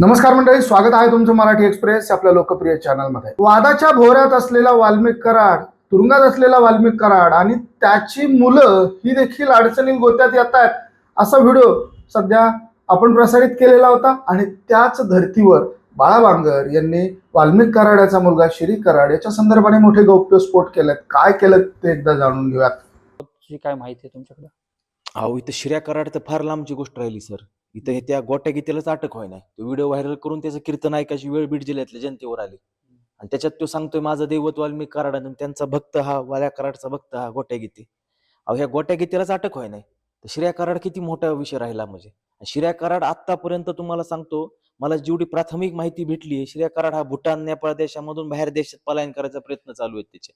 नमस्कार मंडळी स्वागत आहे तुमचं मराठी एक्सप्रेस आपल्या लोकप्रिय चॅनलमध्ये. वादाच्या भोवऱ्यात असलेला वाल्मिक कराड तुरुंगात असलेला वाल्मिक कराड आणि त्याची मुलं ही देखील अडचणी गोत्यात येत आहेत. असा व्हिडिओ सध्या आपण प्रसारित केलेला होता आणि त्याच धर्तीवर बाळा बांगर यांनी वाल्मिक कराड्याचा मुलगा श्री कराड याच्या संदर्भाने मोठे गौप्यस्फोट केलेत. काय केलं ते एकदा जाणून घेऊयात. काय माहिती आहे तुमच्याकडे? अहो इथं शिर्या कराड तर फार लांबची गोष्ट राहिली सर. इथं हे त्या गोट्या गीतेलाच अटक होय नाही तो व्हिडिओ व्हायरल करून त्याचं कीर्तन ऐकायची वेळ बीड जिल्ह्यातल्या जनतेवर आली. आणि त्याच्यात तो सांगतोय माझं दैवत वाल्मिक कराड आणि त्यांचा भक्त हा वाल्या कराडचा भक्त हा गोट्या गीते. अहो ह्या गोट्या गीतेलाच अटक होय नाही तर शिर्या कराड किती मोठा विषय राहिला म्हणजे. शिर्या कराड आतापर्यंत तुम्हाला सांगतो मला जेवढी प्राथमिक माहिती भेटली आहे शिर्या कराड हा भूटान नेपाळ देशामधून बाहेर देशात पलायन करायचा प्रयत्न चालू आहेत त्याचे.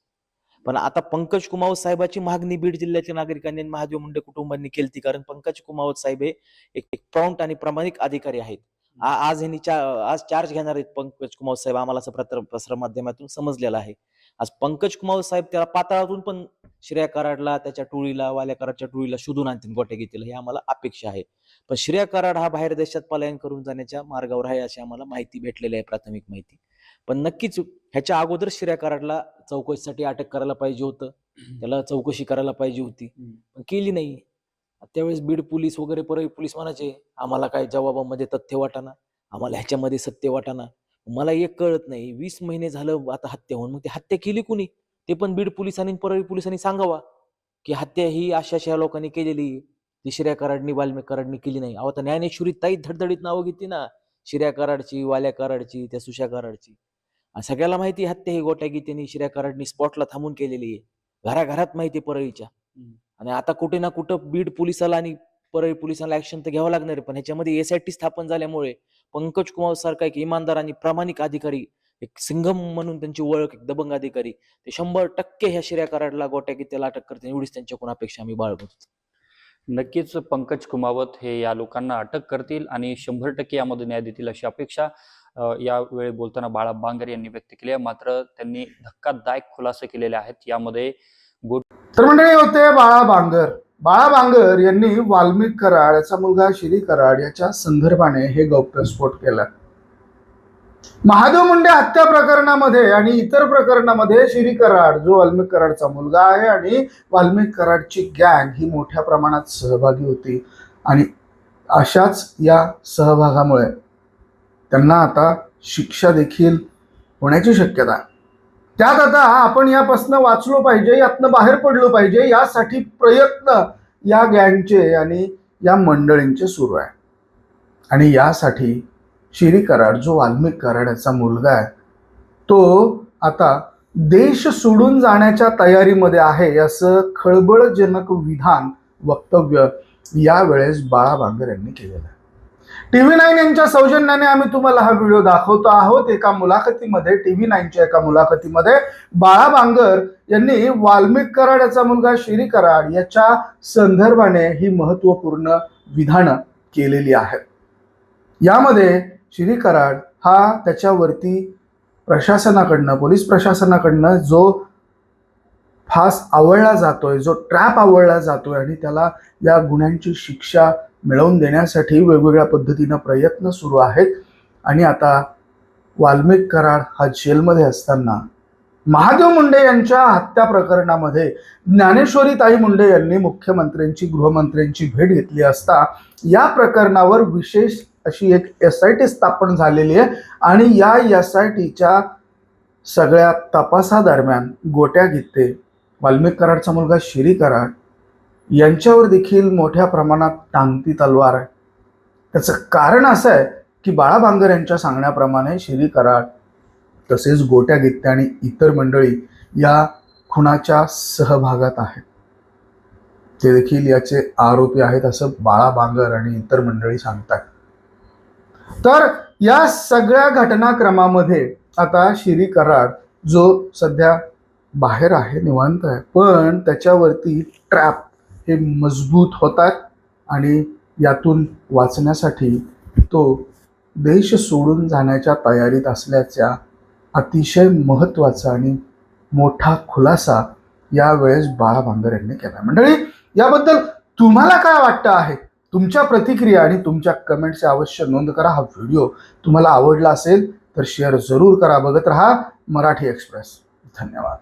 पण आता पंकज कुमावत साहेबाची मागणी बीड जिल्ह्याच्या नागरिकांनी आणि महादेव मुंडे कुटुंबांनी केली कारण पंकज कुमावत साहेब हे एक एक प्रॉम्प्ट आणि प्रामाणिक अधिकारी आहेत. आज यांनी चा- आज चार्ज घेणार आहेत पंकज कुमावत साहेब आम्हाला असं प्रसार माध्यमातून समजलेलं आहे. आज पंकज कुमावत साहेब त्याला पाताळातून पण श्रेया कराडला त्याच्या टोळीला वाल्या कराडच्या टोळीला शोधून आणतील गोट्या घेतील हे आम्हाला अपेक्षा आहे. पण श्रेया कराड हा बाहेर देशात पलायन करून जाण्याच्या मार्गावर आहे अशी आम्हाला माहिती भेटलेली आहे प्राथमिक माहिती. पण नक्कीच ह्याच्या अगोदर श्रेया कराडला चौकशीसाठी अटक करायला पाहिजे होतं. त्याला चौकशी करायला पाहिजे होती. पण केली नाही. त्यावेळेस बीड पोलीस वगैरे परळी पोलीस म्हणायचे आम्हाला काय जबाबामध्ये तथ्य वाटाना? आम्हाला ह्याच्यामध्ये सत्य वाटाना? मला एक कळत नाही. वीस महिने झालं आता हत्या होऊन मग ती हत्या केली कुणी? ते पण बीड पोलिसांनी परळी पोलिसांनी सांगावा की हत्या ही अशा अशा लोकांनी केलेली ती शिर्या कराडनी वाल्मिक कराडनी केली नाही. अहो आता ज्ञानेश्वरी ताई धडधडीत नावं घेतली ना. शिर्या कराडची वाल्या कराडची त्या सुशा कराडची. सगळ्याला माहिती हत्या ही गोट्या गीतेनी शिर्या कराडनी स्पॉटला थांबून केलेली आहे. घराघरात माहिती परळीच्या. आणि आता कुठे ना कुठं बीड पोलिसाला आणि परळी पोलिसांना ऍक्शन तर घ्यावं लागणार आहे. पण ह्याच्यामध्ये एसआयटी स्थापन झाल्यामुळे पंकज कुमार सारखा एक इमानदार आणि प्रामाणिक अधिकारी एक सिंघम म्हणून त्यांची ओळख एक दबंग अधिकारी. ते शंभर टक्के ह्या शिर्या कराडला गोट्या की त्याला अटक करते एवढीच त्यांच्याकडून अपेक्षा आम्ही बाळगतो. नक्कीच पंकज कुमावत हे या लोकांना अटक करतील आणि शंभर टक्के यामध्ये न्याय देतील अशी अपेक्षा यावेळी बोलताना बाळा बांगर यांनी व्यक्त केली आहे. मात्र त्यांनी धक्कादायक खुलासे केलेले आहेत. यामध्ये तर मंडळी होते बाळा बांगर. बाळा बांगर यांनी वाल्मिक कराड याचा मुलगा श्री कराड याच्या संदर्भाने हे गौप्यस्फोट केला. महादेव मुंडे हत्या प्रकरणामध्ये आणि इतर प्रकरणामध्ये श्री कराड जो वाल्मिक कराडचा मुलगा आहे आणि वाल्मिक कराडची गँग ही मोठ्या प्रमाणात सहभागी होती. आणि अशाच या सहभागामुळे त्यांना आता शिक्षा देखील होण्याची शक्यता त्यात आता आपण यापासनं वाचलो पाहिजे यातनं बाहेर पडलो पाहिजे यासाठी प्रयत्न या गँगचे आणि या मंडळींचे सुरू आहे. आणि यासाठी शिरी कराड जो वाल्मिक कराड याचा मुलगा आहे तो आता देश सोडून जाण्याच्या तयारीमध्ये आहे असं खळबळजनक विधान वक्तव्य यावेळेस बाळा बांगर यांनी केलेलं आहे. टी व्ही नाईन यांच्या सौजन्याने आम्ही तुम्हाला हा व्हिडिओ दाखवतो आहोत. एका मुलाखतीमध्ये टी व्ही नाईनच्या एका मुलाखतीमध्ये बाळा बांगर यांनी वाल्मिक कराड याचा मुलगा श्री कराड याच्या संदर्भाने ही महत्त्वपूर्ण विधानं केलेली आहेत. यामध्ये श्री कराड हा त्याच्यावरती प्रशासनाकडनं पोलीस प्रशासनाकडनं जो फास आवळला जातोय जो ट्रॅप आवळला जातोय आणि त्याला या गुन्ह्यांची शिक्षा मिळवून देण्यासाठी वेगवेगळ्या पद्धतीनं प्रयत्न सुरू आहेत. आणि आता वाल्मिक कराड हा जेलमध्ये असताना महादेव मुंडे यांच्या हत्या प्रकरणामध्ये ज्ञानेश्वरी ताई मुंडे यांनी मुख्यमंत्र्यांची गृहमंत्र्यांची भेट घेतली असता या प्रकरणावर विशेष अशी एक एस आय टी स्थापन झालेली आहे. आणि या एस आय टीच्या सगळ्या तपासादरम्यान गोट्या गीते वाल्मिक कराडचा मुलगा शिरी कराड यांच्यावर देखील मोठ्या प्रमाणात टांगती तलवार आहे. त्याचं कारण असं आहे की बाळा बांगर यांच्या सांगण्याप्रमाणे शिरी कराड तसेच गोट्या गित्ते आणि इतर मंडळी या खुनाच्या सहभागात आहेत. ते देखील याचे आरोपी आहेत असं बाळा बांगर आणि इतर मंडळी सांगतात तर या सगळ्या घटनाक्रमामध्ये आता शिरी कराड जो सध्या बाहेर आहे निवांत आहे पण त्याच्यावरती ट्रॅप हे मजबूत होतात आणि यातून वाचण्यासाठी तो देश सोडून जाण्याच्या तयारीत असल्याच्या अतिशय महत्त्वाचा आणि मोठा खुलासा यावेळेस बाळा भांगर यांनी केला. मंडळी याबद्दल तुम्हाला काय वाटतं आहे? तुमच्या प्रतिक्रिया आणि तुमच्या कमेंटचे अवश्य नोंद करा. हा व्हिडिओ तुम्हाला आवडला असेल तर शेअर जरूर करा. बघत राहा मराठी एक्सप्रेस धन्यवाद.